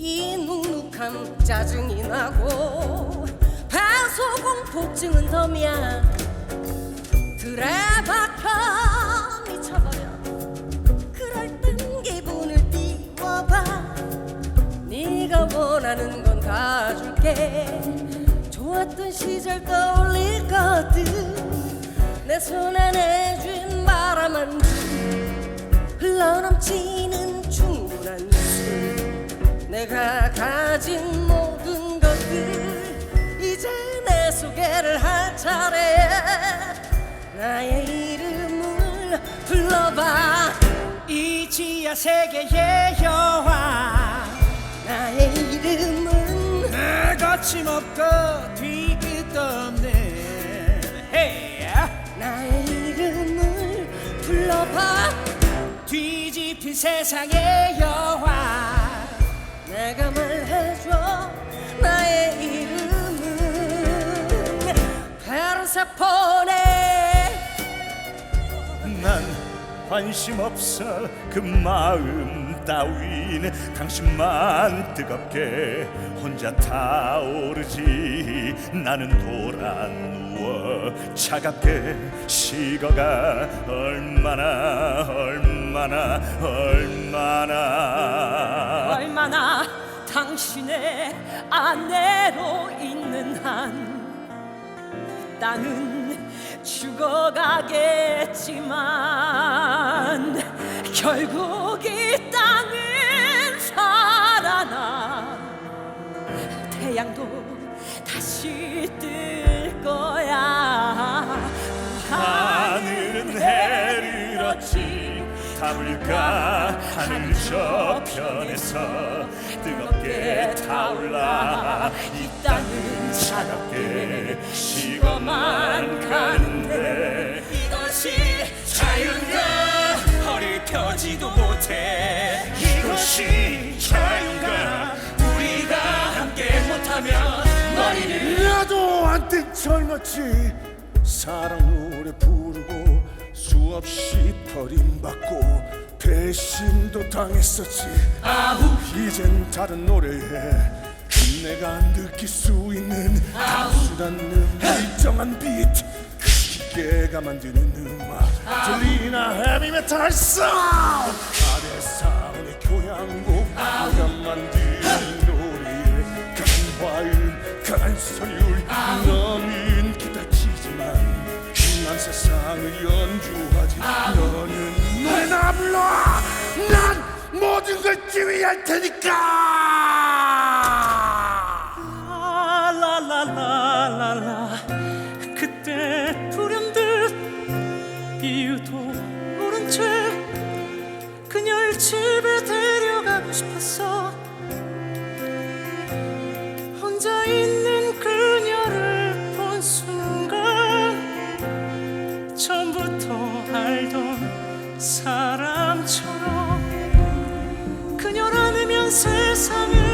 이 눅눅함 짜증이 나고 배소공포증은 덤이야 들에 박혀 미쳐버려. 그럴 땐 기분을 띄워봐. 네가 원하는 건 다 줄게. 좋았던 시절 떠올릴 거든 내 손에 내쥔 바람 한줄 흘러넘치는 내가 가진 모든 것들 이제 내 소개를 할 차례야 나의 이름을 불러봐. 이지야 세계의 여왕 나의 이름은 내 거침없고 뒤끝없는 헤이 나의 이름을 불러봐. 뒤집힌 세상의 여왕 내가 말해줘 나의 이름은 페르세포네. 난 관심 없어 그 마음 따윈. 당신만 뜨겁게 혼자 타오르지. 나는 돌아 누워 차갑게 식어가 얼마나 얼마나 얼마나. 얼마나 당신의 아내로 있는 한 나는 죽어가겠지만 결국 이 땅은 살아나 태양도 다시 뜰 거야. 하늘은 해를 얻지 답을까? 하늘 저편에서 뜨겁게 타올라. 이 땅은 차갑게 식어만 가는데 이것이 자유인가? 허리 펴지도 못해. 이것이 자유인가? 우리가 함께 못하면 머리를 나도 한때 젊었지 사랑 노래 부르고 수없이 버림받고 배신도 당했었지. 아우. 이젠 다른 노래에 내가 느낄 수 있는 단순한 음 일정한 비트 기계가 만드는 음악. 들리나 헤비메탈 사운드 아래 사운의 교향곡. 만드 난 세상을 연주하지. 너는 노래나 불러 난 모든 걸 지휘할 테니까. 라라라라라. 그때 불현듯 이유도 모른 채 그녀를 집에 데려가고 싶었어. 혼자 있는 사람처럼 그녀를 안으면 세상을